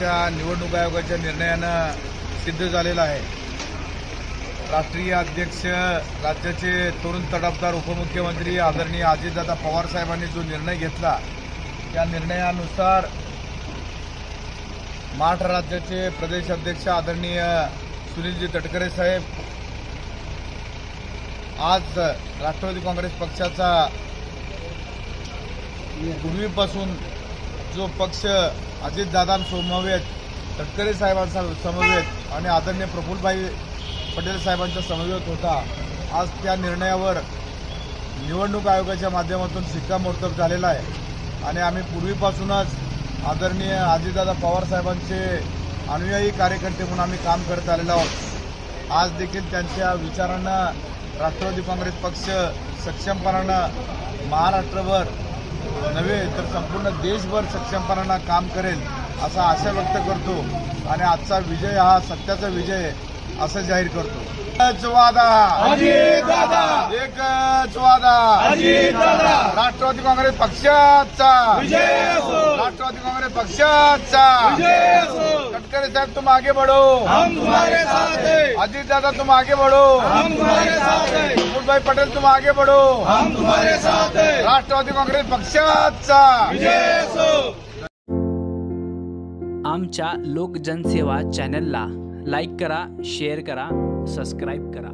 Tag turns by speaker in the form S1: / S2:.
S1: आजच्या निवडणूक आयोगाच्या निर्णयानं सिद्ध झालेला आहे. राष्ट्रीय अध्यक्ष राज्याचे तरुण तडफदार उपमुख्यमंत्री आदरणीय अजितदादा पवार साहेबांनी जो निर्णय घेतला त्या निर्णयानुसार महाराष्ट्र राज्याचे प्रदेश अध्यक्ष आदरणीय सुनीलजी तटकरे साहेब आज राष्ट्रवादी काँग्रेस पक्षाचा पूर्वीपासून जो पक्ष अजितदादांसमवेत तटकरे साहेबांचा समवेत आणि आदरणीय प्रफुल्लभाई पटेल साहेबांच्या समवेत होता. आज त्या निर्णयावर निवडणूक आयोगाच्या माध्यमातून शिक्कामोर्तब झालेला आहे. आणि आम्ही पूर्वीपासूनच आदरणीय अजितदादा पवार साहेबांचे अनुयायी कार्यकर्ते म्हणून आम्ही काम करत आलेलो आहोत. आज देखील त्यांच्या विचारांना राष्ट्रवादी काँग्रेस पक्ष सक्षमपणानं महाराष्ट्रभर नव्हे तर संपूर्ण देशभर सक्षमपणानं काम करेल असा आशा व्यक्त करतो. आणि आजचा विजय हा सत्याचा विजय आहे असं जाहीर करतो. एकच वादा! एकच वादा! राष्ट्रवादी काँग्रेस पक्षाचा! राष्ट्रवादी काँग्रेस पक्षाचा! तटकरे साहेब तुम आगे बढ़ो.
S2: हम तुम्हारे साथ हैं.
S1: अजीत दादा तुम आगे बढ़ो. प्रफुल्ल पटेल तुम आगे बढ़ो।
S2: हम तुम्हारे साथ हैं।
S1: राष्ट्रवादी काँग्रेस पक्षाचा
S2: विजय असो
S3: आमच्या लोकजनसेवा चॅनलला लाईक करा शेअर करा सबस्क्राईब करा.